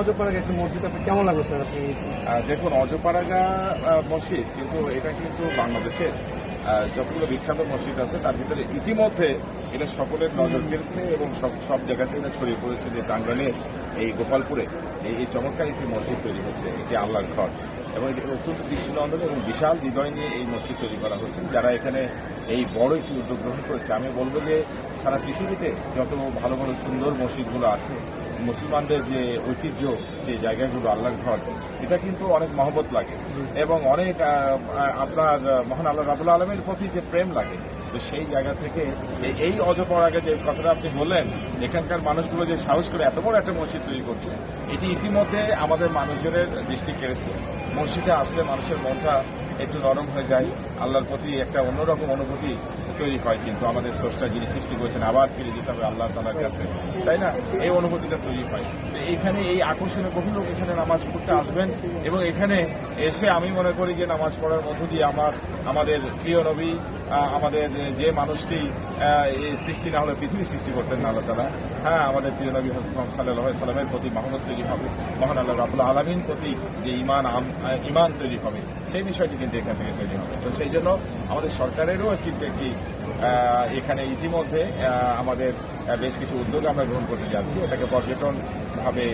অজপাড়াকে একটা মসজিদ। আপনি কেমন লাগল স্যার আপনি? দেখুন অজপাড়াগা মসজিদ কিন্তু এটা কিন্তু বাংলাদেশের যতগুলো বিখ্যাত মসজিদ আছে তার ভিতরে ইতিমধ্যে এটা সকলের নজর কেড়েছে এবং সব সব জায়গাতে এটা ছড়িয়ে পড়েছে যে টাঙ্গাইলের এই গোপালপুরে এই চমৎকার একটি মসজিদ তৈরি হয়েছে, এটি আল্লাহর ঘর। এবং এটি অত্যন্ত দৃষ্টিনন্দন এবং বিশাল হৃদয় নিয়ে এই মসজিদ তৈরি করা হচ্ছে যারা এখানে এই বড় একটি উদ্যোগ গ্রহণ করেছে, আমি বলব যে সারা পৃথিবীতে যত ভালো ভালো সুন্দর মসজিদগুলো আছে, মুসলমানদের যে ঐতিহ্য, যে জায়গাগুলো আল্লাহর ঘর, এটা কিন্তু অনেক মহব্বত লাগে। এবং অনেক আপনার মহান আল্লাহ রাবুল আলমের প্রতি যে প্রেম লাগে তো সেই জায়গা থেকে এই- অজপর আগে যে কথাটা আপনি বললেন, এখানকার মানুষগুলো যে সাহস করে এত বড় একটা মসজিদ তৈরি করছে, এটি ইতিমধ্যে আমাদের মানুষজনের দৃষ্টি কেড়েছে। মসজিদে আসলে মানুষের মনটা একটু নরম হয়ে যায়, আল্লাহর প্রতি একটা অন্যরকম অনুভূতি তৈরি হয় কিন্তু আমাদের স্রষ্টা যিনি সৃষ্টি করেছেন আবার ফিরে যেতে হবে আল্লাহ তালার কাছে, তাই না? এই অনুভূতিটা তৈরি হয়। তো এইখানে এই আকর্ষণে বহু লোক এখানে নামাজ পড়তে আসবেন এবং এখানে এসে আমি মনে করি যে নামাজ পড়ার মধ্য দিয়ে আমার, আমাদের প্রিয় নবী আমাদের যে মানুষটি সৃষ্টি না হলে পৃথিবী সৃষ্টি করতেন আল্লাহ তালা হ্যাঁ আমাদের প্রিয় নবী মোহাম্মদ সাল্লাহ সাল্লামের প্রতি মহম্মদ তৈরি হবে। মহান আল্লাহ রাবুল আলমীর প্রতি যে ইমান ইমান তৈরি হবে। সেই বিষয়টি কিন্তু এখান থেকে তৈরি হবে। তো সেই জন্য আমাদের সরকারেরও কিন্তু একটি এখানে ইতিমধ্যে আমাদের বেশ কিছু উদ্যোগ আমরা গ্রহণ করতে যাচ্ছি। এটাকে পর্যটন ভাবে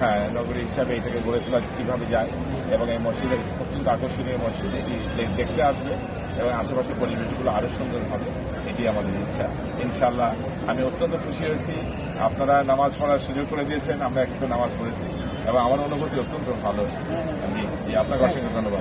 হ্যাঁ নগরী হিসাবে এটাকে গড়ে তোলা কীভাবে যায় এবং এই মসজিদের অত্যন্ত আকর্ষণীয় মসজিদ, এটি দেখতে আসবে এবং আশেপাশের পরিবেশগুলো আরও সুন্দর হবে, এটি আমাদের ইচ্ছা। ইনশাল্লাহ আমি অত্যন্ত খুশি হয়েছি। আপনারা নামাজ পড়ার সুযোগ করে দিয়েছেন, আমরা একসাথে নামাজ পড়েছি এবং আমার অনুভূতি অত্যন্ত ভালো। জি আপনাকে অসংখ্য ধন্যবাদ।